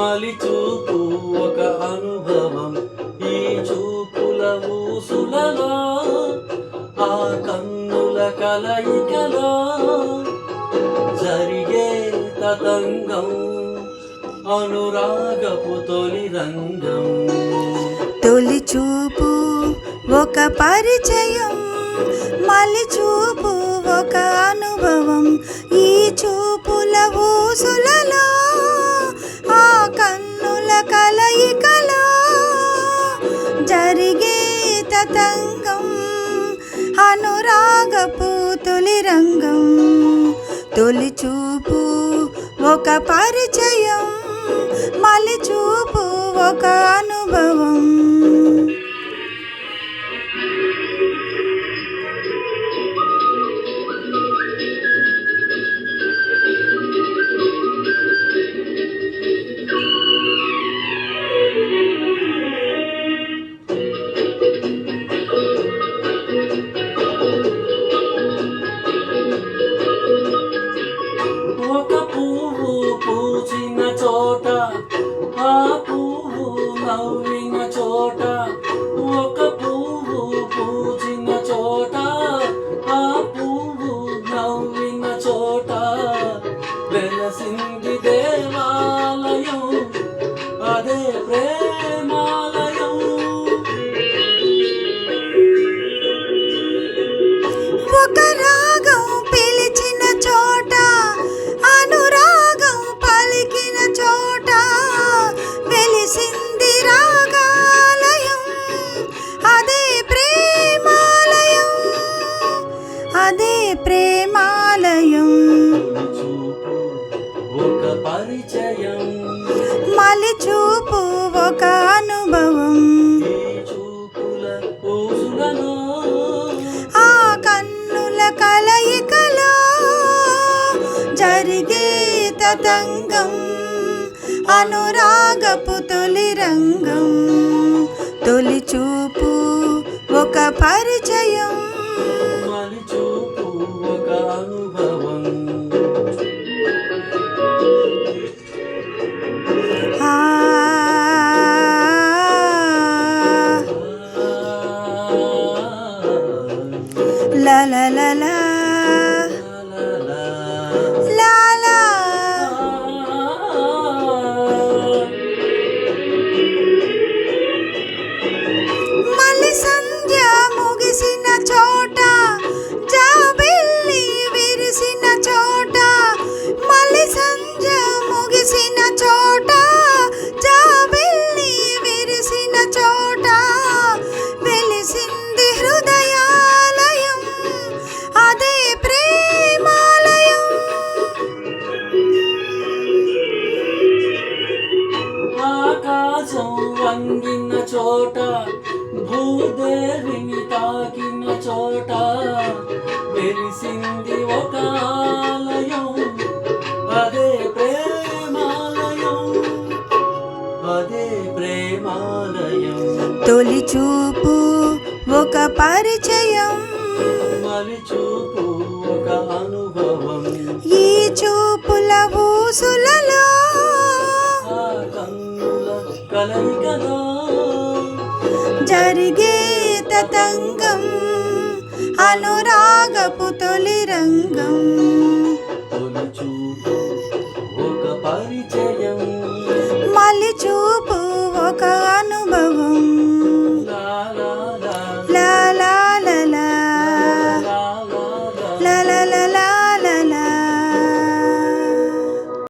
చూపు ఒక అనుభవం. ఈ చూపుల ఊసులలో ఆ కన్నుల కలయికలో జరిగే తతంగం అనురాగపు తొలి రంగం. తొలి చూపు ఒక పరిచయం. మలి చూపు ఒక అనుభవం. ఈ చూపుల ఊసుల తతంగం అనురాగపు తొలి రంగం. తొలి చూపు ఒక పరిచయం. ఆ పువ్వు నవ్విన చోట ఒక పువ్వు పూచిన చోట ఆ పువ్వు నవ్విన చోట. తతంగం అనురాగపు తొలి రంగం తొలి చూపు ఒక పరిచయం మలి చూపు ఒక అనుభవం ఆకాశం వంగిన చోట భూదేవిని తాకిన చోట వెలిసింది ఒక ఆలయం అదే ప్రేమాలయం అదే ప్రేమాలయం. తొలి చూపు ఒక పరిచయం మలి చూపు ఒక అనుభవం. ఈ చూపుల ఊసులలో జరిగే తతంగం అనురాగపు తొలి రంగం. ఒక పరిచయం